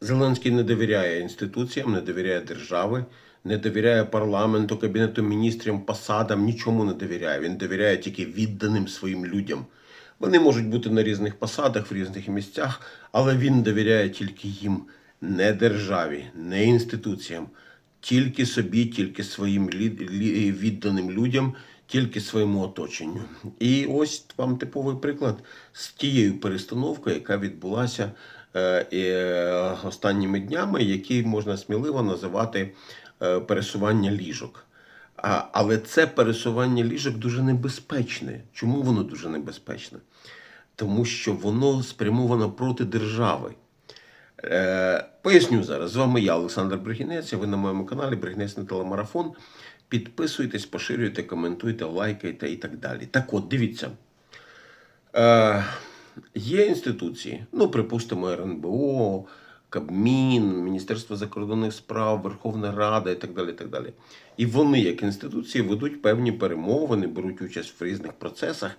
Зеленський не довіряє інституціям, не довіряє держави, не довіряє парламенту, кабінету міністрів, посадам, нічому не довіряє. Він довіряє тільки відданим своїм людям. Вони можуть бути на різних посадах, в різних місцях, але він довіряє тільки їм, не державі, не інституціям, тільки собі, тільки своїм відданим людям, тільки своєму оточенню. І ось вам типовий приклад з тією перестановкою, яка відбулася останніми днями, які можна сміливо називати е, пересування ліжок. Але це пересування ліжок дуже небезпечне. Чому воно дуже небезпечне? Тому що воно спрямовано проти держави. Е, поясню зараз. З вами я, Олександр Бригінець. Ви на моєму каналі Бригінець на телемарафон. Підписуйтесь, поширюйте, коментуйте, лайкайте і так далі. Так от, дивіться. Е, є інституції, ну, припустимо, РНБО, Кабмін, Міністерство закордонних справ, Верховна Рада і так далі. І, так далі. і вони, як інституції, ведуть певні перемовини, беруть участь в різних процесах.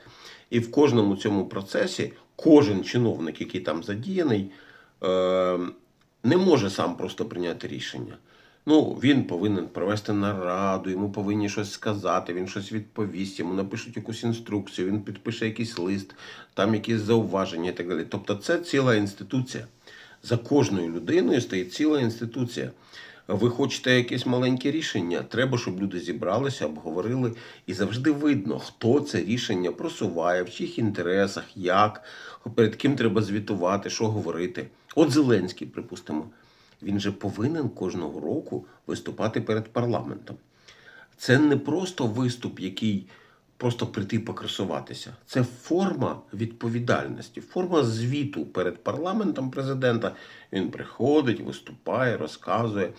І в кожному цьому процесі кожен чиновник, який там задіяний, е, не може сам просто прийняти рішення. Ну, він повинен провести нараду, йому повинні щось сказати, він щось відповість, йому напишуть якусь інструкцію, він підпише якийсь лист, там якісь зауваження і так далі. Тобто це ціла інституція. За кожною людиною стоїть ціла інституція. Ви хочете якесь маленьке рішення? Треба, щоб люди зібралися, обговорили, і завжди видно, хто це рішення просуває, в чиїх інтересах, як, перед ким треба звітувати, що говорити. От Зеленський, припустимо, він же повинен кожного року виступати перед парламентом. Це не просто виступ, який просто прийти покрасуватися. Це форма відповідальності, форма звіту перед парламентом президента. Він приходить, виступає, розказує,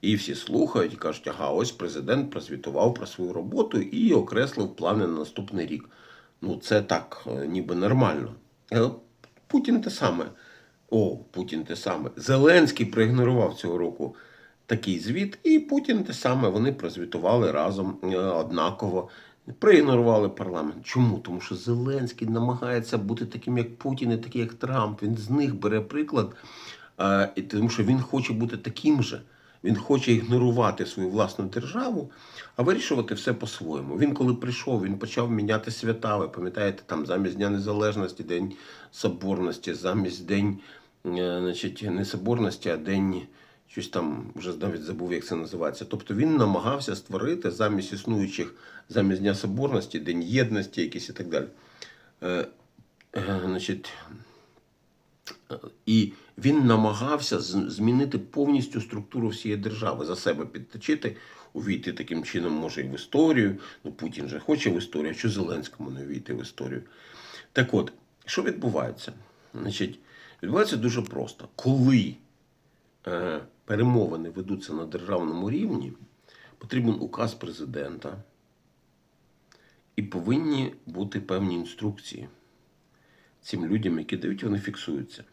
і всі слухають і кажуть, ага, ось президент прозвітував про свою роботу і окреслив плани на наступний рік. Ну, це так, е, ніби нормально. Е, Путін те саме. О, Путін те саме. Зеленський проігнорував цього року такий звіт, і Путін те саме. Вони прозвітували разом е, однаково. Проігнорували парламент. Чому? Тому що Зеленський намагається бути таким, як Путін, і таким, як Трамп. Він з них бере приклад, е, тому що він хоче бути таким же. Він хоче ігнорувати свою власну державу, а вирішувати все по-своєму. Він, коли прийшов, він почав міняти свята. Ви пам'ятаєте, там замість Дня Незалежності, День Соборності, замість День, е, значить, не Соборності, а День щось там вже навіть забув, як це називається. Тобто він намагався створити замість існуючих, замість Дня Соборності, День єдності, якийсь і так далі. Е, е, значить, і він намагався змінити повністю структуру всієї держави, за себе підточити, увійти таким чином, може, і в історію. Ну, Путін же хоче в історію, що Зеленському не увійти в історію. Так от, що відбувається? Значить, відбувається дуже просто. Коли е, перемовини ведуться на державному рівні, потрібен указ президента і повинні бути певні інструкції цим людям, які дають, вони фіксуються.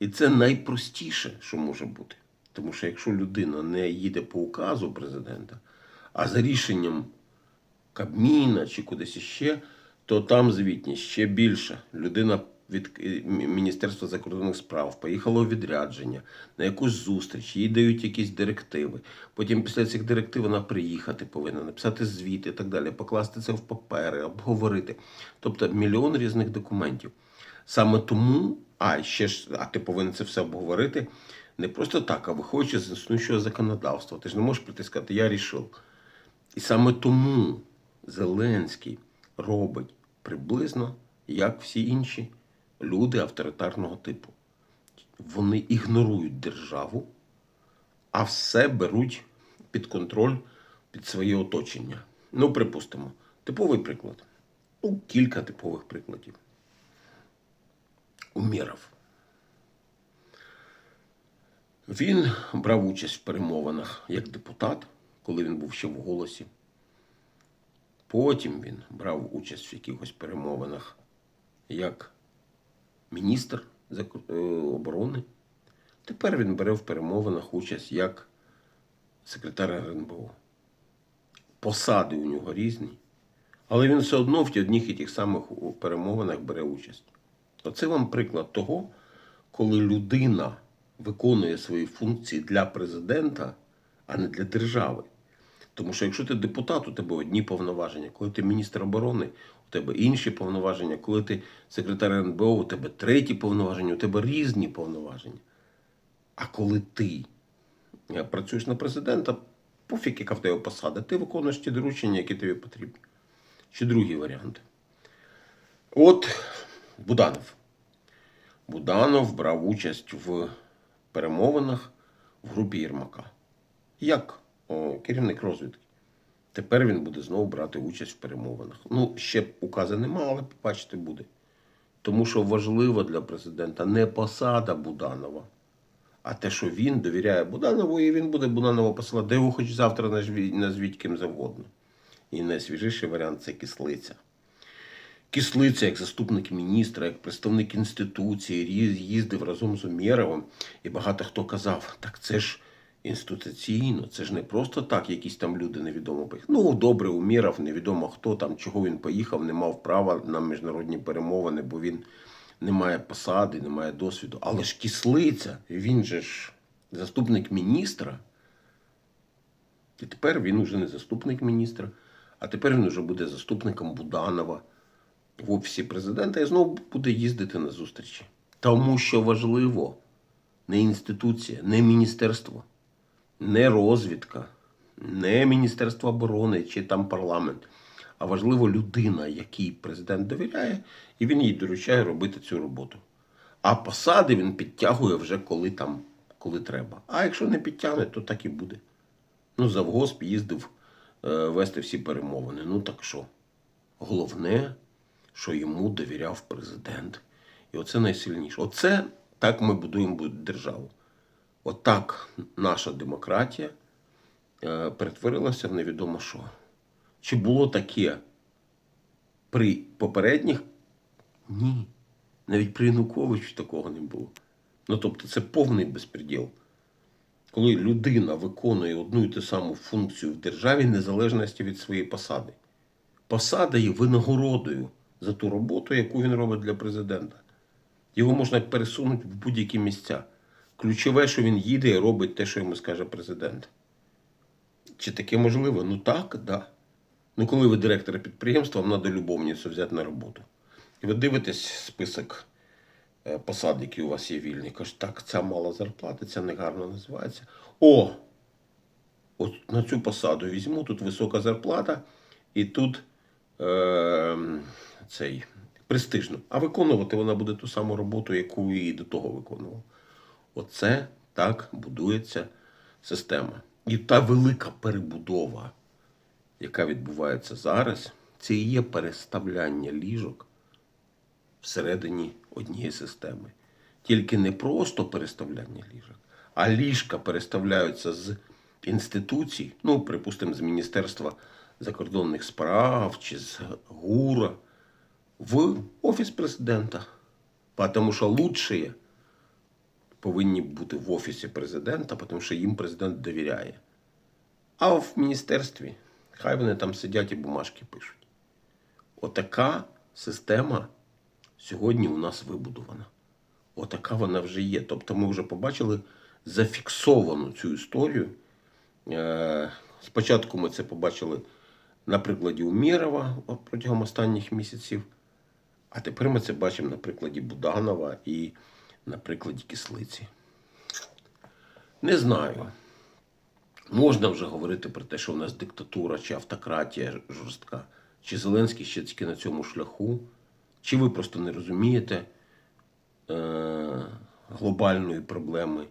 І це найпростіше, що може бути. Тому що якщо людина не їде по указу президента, а за рішенням Кабміна чи кудись іще, то там звітність ще більше. Людина від е, Міністерства закордонних справ поїхала у відрядження на якусь зустріч, їй дають якісь директиви. Потім після цих директив вона приїхати повинна, написати звіт і так далі, покласти це в папери, обговорити. Тобто мільйон різних документів. Саме тому, а ще ж, а ти повинен це все обговорити не просто так, а виходячи з існуючого законодавства. Ти ж не можеш прийти і сказати, я рішив. І саме тому Зеленський робить приблизно як всі інші люди авторитарного типу. Вони ігнорують державу, а все беруть під контроль, під своє оточення. Ну, припустимо, типовий приклад. Ну, кілька типових прикладів. Умєров. Він брав участь в перемовинах як депутат, коли він був ще в голосі. Потім він брав участь в якихось перемовинах як міністр е, оборони. Тепер він бере в перемовинах участь як секретар РНБО. Посади у нього різні, але він все одно в ті одних і тих самих перемовинах бере участь. Оце вам приклад того, коли людина виконує свої функції для президента, а не для держави. Тому що якщо ти депутат, у тебе одні повноваження, коли ти міністр оборони, тебе інші повноваження, коли ти секретар НБО, у тебе треті повноваження, у тебе різні повноваження. А коли ти е, працюєш на президента, пофіг, яка в тебе посада, ти виконуєш ті доручення, які тобі потрібні. Чи другі варіанти. От Буданов. Буданов брав участь в перемовинах в групі Єрмака. Як керівник розвідки. Тепер він буде знову брати участь в перемовинах. Ну, ще указу нема, але побачите буде. Тому що важливо для президента не посада Буданова, а те, що він довіряє Буданову, і він буде Буданова посилати, де хоч завтра назвіть ким завгодно. І найсвіжіший варіант це кислиця. Кислиця, як заступник міністра, як представник інституції, їздив разом з Умєровим. І багато хто казав, так це ж інституційно, це ж не просто так, якісь там люди невідомо поїхали. Ну, добре, Умєров, невідомо хто там, чого він поїхав, не мав права на міжнародні перемовини, бо він не має посади, не має досвіду. Але ж кислиця, він же ж заступник міністра. І тепер він уже не заступник міністра, а тепер він уже буде заступником Буданова в офісі президента і знову буде їздити на зустрічі. Тому що важливо не інституція, не міністерство, не розвідка, не Міністерство оборони чи там парламент, а важливо людина, якій президент довіряє, і він їй доручає робити цю роботу. А посади він підтягує вже коли там, коли треба. А якщо не підтягне, то так і буде. Ну, завгосп їздив е, вести всі перемовини. Ну так що? Головне, що йому довіряв президент. І оце найсильніше. Оце так ми будуємо державу. Отак наша демократія е, перетворилася в невідомо що. Чи було таке при попередніх? Ні. Навіть при Януковичу такого не було. Ну тобто це повний безпреділ коли людина виконує одну і ту саму функцію в державі незалежності від своєї посади. Посада є винагородою за ту роботу, яку він робить для президента. Його можна пересунути в будь-які місця. Ключове, що він їде і робить те, що йому скаже президент. Чи таке можливо? Ну так, да. Ну, коли ви директор підприємства, вам треба любовницю взяти на роботу. І ви дивитесь список е, посад, які у вас є вільні. Кажуть, так, ця мала зарплата, ця негарно називається. О! От на цю посаду візьму, тут висока зарплата, і тут е, цей престижно. А виконувати вона буде ту саму роботу, яку і до того виконував. Оце так будується система. І та велика перебудова, яка відбувається зараз, це і є переставляння ліжок всередині однієї системи. Тільки не просто переставляння ліжок, а ліжка переставляються з інституцій, ну, припустимо, з Міністерства закордонних справ чи з ГУРа в Офіс президента. Тому що лучшие повинні бути в Офісі президента, тому що їм президент довіряє. А в міністерстві хай вони там сидять і бумажки пишуть. Отака система сьогодні у нас вибудована. Отака вона вже є. Тобто ми вже побачили зафіксовану цю історію. Е, Спочатку ми це побачили на прикладі Умєрова протягом останніх місяців, а тепер ми це бачимо на прикладі Буданова і на прикладі Кислиці. Не знаю. Можна вже говорити про те, що в нас диктатура чи автократія жорстка, чи Зеленський ще тільки на цьому шляху, чи ви просто не розумієте е- глобальної проблеми,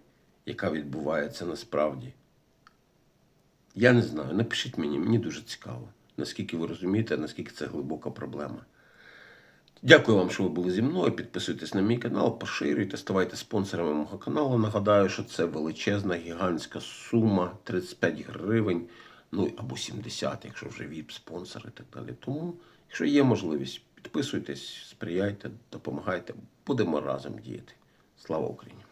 яка відбувається насправді. Я не знаю. Напишіть мені, мені дуже цікаво, наскільки ви розумієте, наскільки це глибока проблема. Дякую вам, що ви були зі мною. Підписуйтесь на мій канал, поширюйте, ставайте спонсорами мого каналу. Нагадаю, що це величезна гігантська сума 35 гривень, ну або 70, якщо вже ВІП-спонсор і так далі. Тому, якщо є можливість, підписуйтесь, сприяйте, допомагайте. Будемо разом діяти. Слава Україні!